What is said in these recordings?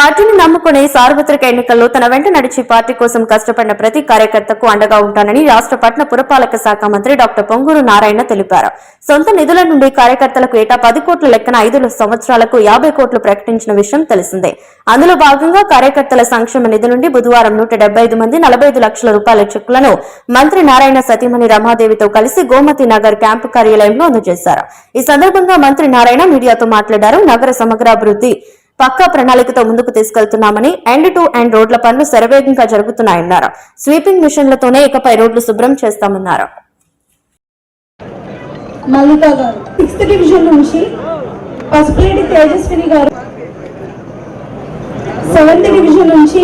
పార్టీని నమ్ముకునే సార్వత్రిక ఎన్నికల్లో తన వెంట నడిచి పార్టీ కోసం కష్టపడిన ప్రతి కార్యకర్తకు అండగా ఉంటానని రాష్ట్ర పట్టణ పురపాలక శాఖ మంత్రి డాక్టర్ పొంగూరు నారాయణ తెలిపారు. సొంత నిధుల నుండి కార్యకర్తలకు ఏటా పది కోట్ల లెక్కన ఐదు సంవత్సరాలకు యాభై కోట్లు ప్రకటించిన విషయం తెలిసిందే. అందులో భాగంగా కార్యకర్తల సంక్షేమ నిధి నుండి బుధవారం నూట ఐదు మంది నలభై ఐదు లక్షల రూపాయల చెక్కులను మంత్రి నారాయణ సతీమణి రమాదేవితో కలిసి గోమతి నగర్ క్యాంపు కార్యాలయంలో అందజేశారు. ఈ సందర్భంగా మంత్రి నారాయణ మీడియాతో మాట్లాడారు. నగర సమగ్రాభివృద్ధి పక్కా ప్రణాళికతో ముందుకు తీసుకెళ్తున్నామని ఎండ్ టు ఎండ్ రోడ్ల పనులు శరవేగంగా జరుగుతున్నాయన్నారు. స్వీపింగ్ మిషన్లతోనే ఇకపై రోడ్లు శుభ్రం చేస్తామన్నారు. మల్లిక గారు సిక్స్త్ డివిజన్ నుంచి తేజస్విని గారు సెవెంత్ డివిజన్ నుంచి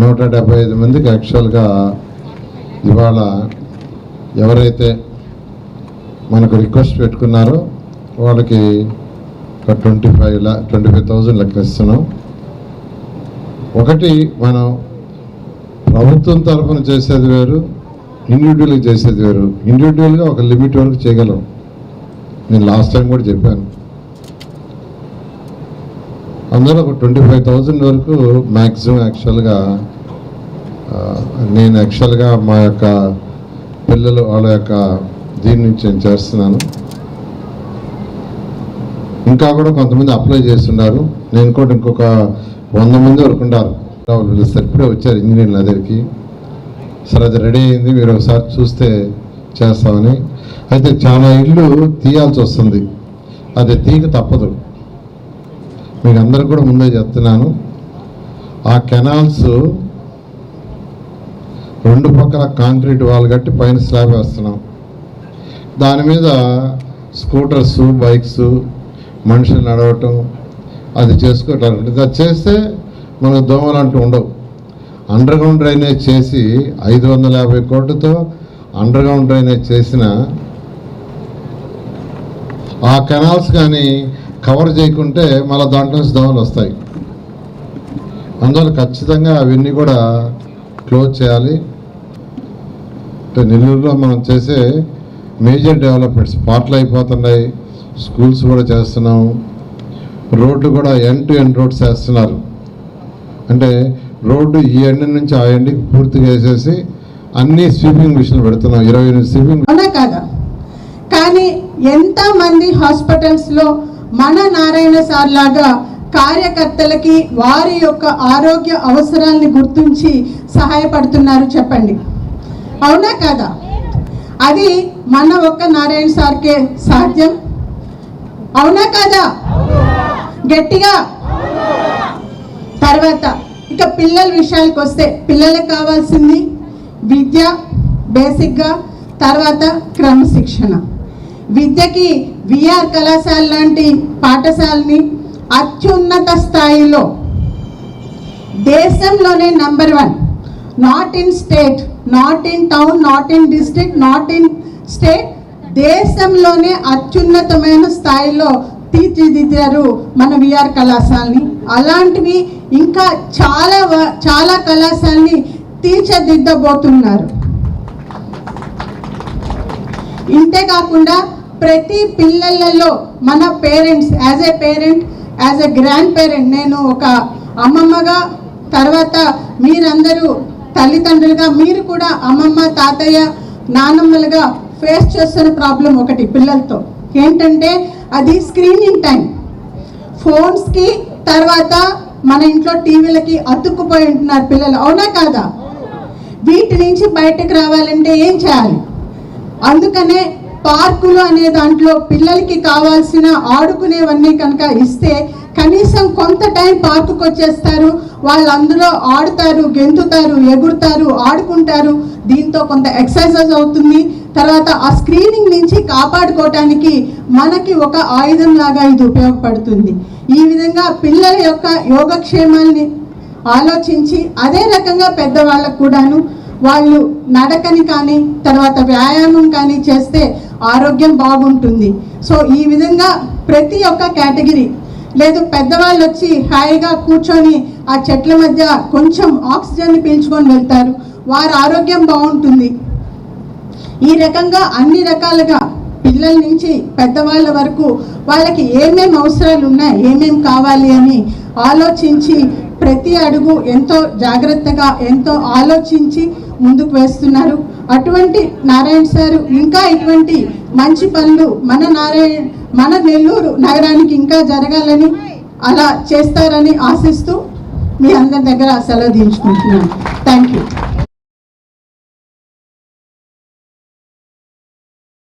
నూట డెబ్బై ఐదు మందికి యాక్చువల్గా ఇవాళ ఎవరైతే మనకు రిక్వెస్ట్ పెట్టుకున్నారో. వాళ్ళకి ఒక ట్వంటీ ఫైవ్ లా ట్వంటీ ఫైవ్ థౌజండ్ లెక్క ఇస్తున్నాం. ఒకటి మనం ప్రభుత్వం తరఫున చేసేది వేరు ఇండివిజువల్గా చేసేది వేరు. ఇండివిజువల్గా ఒక లిమిట్ వరకు చేయగలం. నేను లాస్ట్ టైం కూడా చెప్పాను. అందులో ఒక ట్వంటీ ఫైవ్ థౌజండ్ వరకు మ్యాక్సిమం యాక్చువల్గా నేను యాక్చువల్గా మా యొక్క పిల్లలు వాళ్ళ యొక్క దీని నుంచి నేను చేస్తున్నాను ఇంకా కూడా కొంతమంది అప్లై చేస్తున్నారు. నేను కూడా ఇంకొక వంద మంది వరకు ఉన్నారు పిలుస్తారు ఇప్పుడే వచ్చారు ఇంజనీర్ల దగ్గరికి. సరే అది రెడీ అయింది మీరు ఒకసారి చూస్తే చేస్తామని. అయితే చాలా ఇల్లు తీయాల్సి వస్తుంది. అది తీగ తప్పదు. మీకు అందరు కూడా ముందే చెప్తున్నాను. ఆ కెనాల్స్ రెండు పక్కల కాంక్రీట్ వాళ్ళు కట్టి పైన స్లాబ్ వేస్తున్నాం. దాని మీద స్కూటర్స్ బైక్స్ మనుషులు నడవటం అది చేసుకోవటానికి. అది చేస్తే మనకు దోమలు అంటూ ఉండవు. అండర్ గ్రౌండ్ డ్రైనేజ్ చేసి ఐదు వందల యాభై కోట్లతో అండర్ గ్రౌండ్ డ్రైనేజ్ చేసిన ఆ కెనాల్స్ కానీ కవర్ చేయకుంటే మళ్ళీ దాంట్లో నుంచి దోమలు వస్తాయి. అందువల్ల ఖచ్చితంగా అవన్నీ కూడా క్లోజ్ చేయాలి. అంటే నెల్లూరులో మనం చేసే మేజర్ డెవలప్మెంట్స్ పాటలు అయిపోతున్నాయి స్కూల్స్ కూడా చేస్తున్నాం. రోడ్లు కూడా ఎండ్ టు ఎండ్ రోడ్స్ వేస్తున్నారు అంటే రోడ్డు ఈ ఎండ్ నుంచి ఆ ఎండ్కి పూర్తిగా వేసేసి అన్ని స్వీపింగ్ మిషన్లు పెడుతున్నాం. ఇరవై ఎనిమిది స్వీపింగ్ అవునా కాదా? కానీ ఎంతమంది హాస్పిటల్స్లో మన నారాయణ సార్ లాగా కార్యకర్తలకి వారి యొక్క ఆరోగ్య అవసరాల్ని గుర్తించి సహాయపడుతున్నారు చెప్పండి. అవునా కాదా? అది మన ఒక్క నారాయణ సార్కే సాధ్యం? అవునా కాదా? గట్టిగా? తర్వాత ఇక పిల్లల విషయానికి వస్తే పిల్లలకు కావాల్సింది విద్య బేసిక్గా తర్వాత క్రమశిక్షణ. విద్యకి విఆర్ కళాశాల లాంటి పాఠశాలని అత్యున్నత స్థాయిలో దేశంలోనే number one. Not in state not in town not in district not in state దేశంలోనే అత్యున్నతమైన స్థాయిలో తీర్చిదిద్దారు మన విఆర్ కళాశాలని. అలాంటివి ఇంకా చాలా వ- చాలా కళాశాలని తీర్చిదిద్దబోతున్నారు. ఇంతే కాకుండా ప్రతి పిల్లలలో మన parents as a parent as a grandparent నేను ఒక అమ్మమ్మగా తర్వాత మీరందరూ తల్లిదండ్రులుగా మీరు కూడా అమ్మమ్మ తాతయ్య నానమ్మలుగా ఫేస్ చేస్తున్న ప్రాబ్లం ఒకటి పిల్లలతో. ఏంటంటే అది స్క్రీనింగ్ టైం ఫోన్స్కి తర్వాత మన ఇంట్లో టీవీలకి అతుక్కుపోయి ఉంటున్నారు పిల్లలు. అవునా కాదా? వీటి నుంచి బయటకు రావాలంటే ఏం చేయాలి? అందుకనే పార్కులు అనే దాంట్లో పిల్లలకి కావాల్సిన ఆడుకునేవన్నీ కనుక ఇస్తే కనీసం కొంత టైం పార్కుకు వచ్చేస్తారు వాళ్ళు అందులో ఆడుతారు గెంతుతారు ఎగురుతారు ఆడుకుంటారు. దీంతో కొంత ఎక్సర్సైజ్ అవుతుంది. తర్వాత ఆ స్క్రీనింగ్ నుంచి కాపాడుకోవటానికి మనకి ఒక ఆయుధం లాగా ఇది ఉపయోగపడుతుంది. ఈ విధంగా పిల్లల యొక్క యోగక్షేమాల్ని ఆలోచించి అదే రకంగా పెద్దవాళ్ళకు కూడాను వాళ్ళు నడకని కానీ తర్వాత వ్యాయామం కానీ చేస్తే ఆరోగ్యం బాగుంటుంది. సో ఈ విధంగా ప్రతి ఒక్క కేటగిరీ లేదు పెద్దవాళ్ళు వచ్చి హాయిగా కూర్చొని ఆ చెట్ల మధ్య కొంచెం ఆక్సిజన్ని పీల్చుకొని వెళ్తారు. వారి ఆరోగ్యం బాగుంటుంది. ఈ రకంగా అన్ని రకాలుగా పిల్లల నుంచి పెద్దవాళ్ళ వరకు వాళ్ళకి ఏమేం అవసరాలు ఉన్నాయి ఏమేం కావాలి అని ఆలోచించి ప్రతి అడుగు ఎంతో జాగ్రత్తగా ఎంతో ఆలోచించి ముందుకు వేస్తున్నారు. అటువంటి నారాయణ సారు ఇంకా ఇటువంటి మంచి పనులు మన నారాయణ మన నెల్లూరు నగరానికి ఇంకా జరగాలని అలా చేస్తారని ఆశిస్తూ మీ అందరి దగ్గర సెలవు దించుకుంటున్నాను థ్యాంక్ యూ